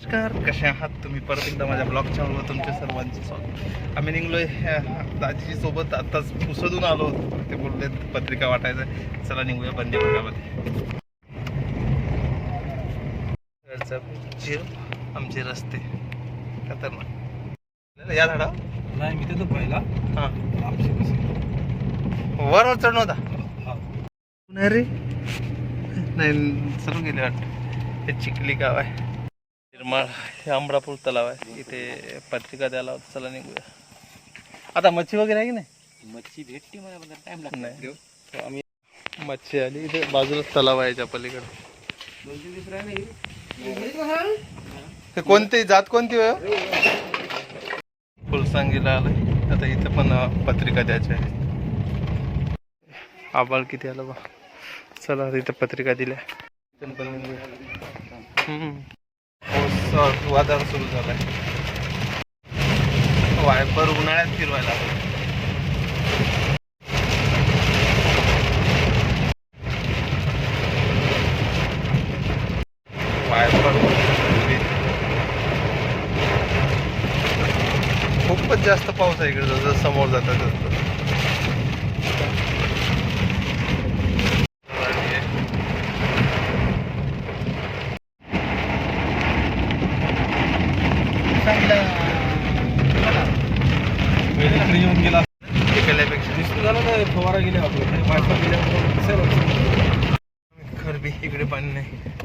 नमस्कार कसे आहात तुम्ही? परत एकदा माझ्या ब्लॉग चॅनलवर तुमच्या सर्वांचं स्वागत. आम्ही निघलोय दाजीची सोबत. आत्ताच पुसदून आलो होतो. ते बोलले पत्रिका वाटायचं चला निघूया बंदी भागामध्ये. जीव आमचे रस्ते. खतरनाक. या झाडा नाही मी तिथं पहिला. हां. वर चढ नव्हता. नाही रे? नाही चलू गेले वाटतं. हे चिखली गाव आहे. निर्माळ हे आंबळापूर तलाव आहे. इथे पत्रिका द्यायला होतं चला निघूया. आता मच्छी वगैरे आहे की नाही? मच्छी भेटते मला टाइम नाही. तर आम्ही मच्छी आली. इथे बाजूलाच तलाव आहे याच्या पलीकडे. ते कोणती? जात कोणती फुलसांगीला आलंय. आता इथं पण अं, पत्रिका द्यायची आहे आबाळ किती आलं बा? चला आता इथं पत्रिका दिल्या. हम्म. पाऊस वादळ सुरू झालाय. वायपर उन्हाळ्यात फिरवायला वायपर खूपच जास्त पाऊस आहे इकडे जसं समोर जातात येऊन गेला. केल्यापेक्षा दिसून झालं ना फवारा गेले आपलं वायफा गेल्यामुळे खरबी इकडे पाणी नाही.